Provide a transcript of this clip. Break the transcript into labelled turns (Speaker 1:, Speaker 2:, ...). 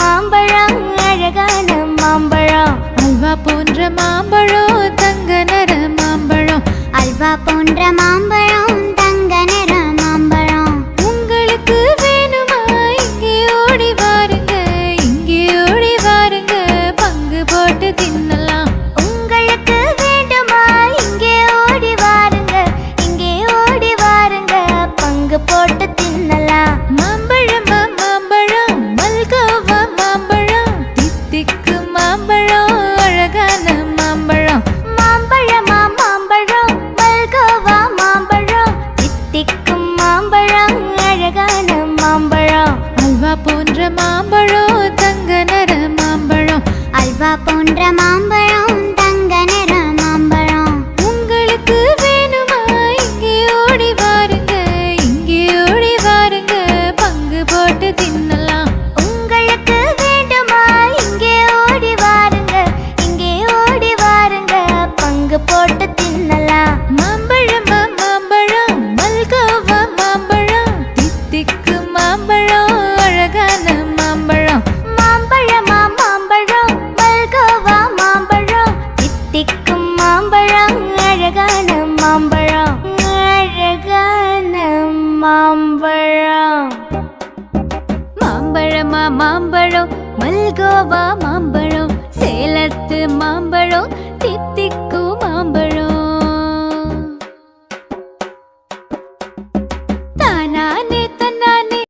Speaker 1: மாம்பழம் அழகான மாம்பழம்.
Speaker 2: அல்வா போன்ற மாம்பழம் தங்க நிற மாம்பழம்.
Speaker 1: அல்வா போன்ற மாம்பழம் தங்க நிற மாம்பழம்.
Speaker 2: உங்களுக்கு வேணுமா இங்கே ஓடி வாருங்க இங்கே ஓடி வாருங்க. பங்கு போட்டு தின்ன
Speaker 1: மாம்பழம் அழகான மாம்பழம். அல்வா போன்ற மாம்பழம் தங்க நிற மாம்பழம்.
Speaker 2: அல்வா போன்ற மாம்பழம் தங்க நிற மாம்பழம்.
Speaker 1: உங்களுக்கு வேணுமா? இங்கே ஓடி வாருங்க இங்கே ஓடி வாருங்க. பங்கு போட்டு தின்னலாம்
Speaker 2: அழகான மாம்பழம் அழகான மாம்பழம்
Speaker 1: மாம்பழமா மாம்பழம் மல்கோவா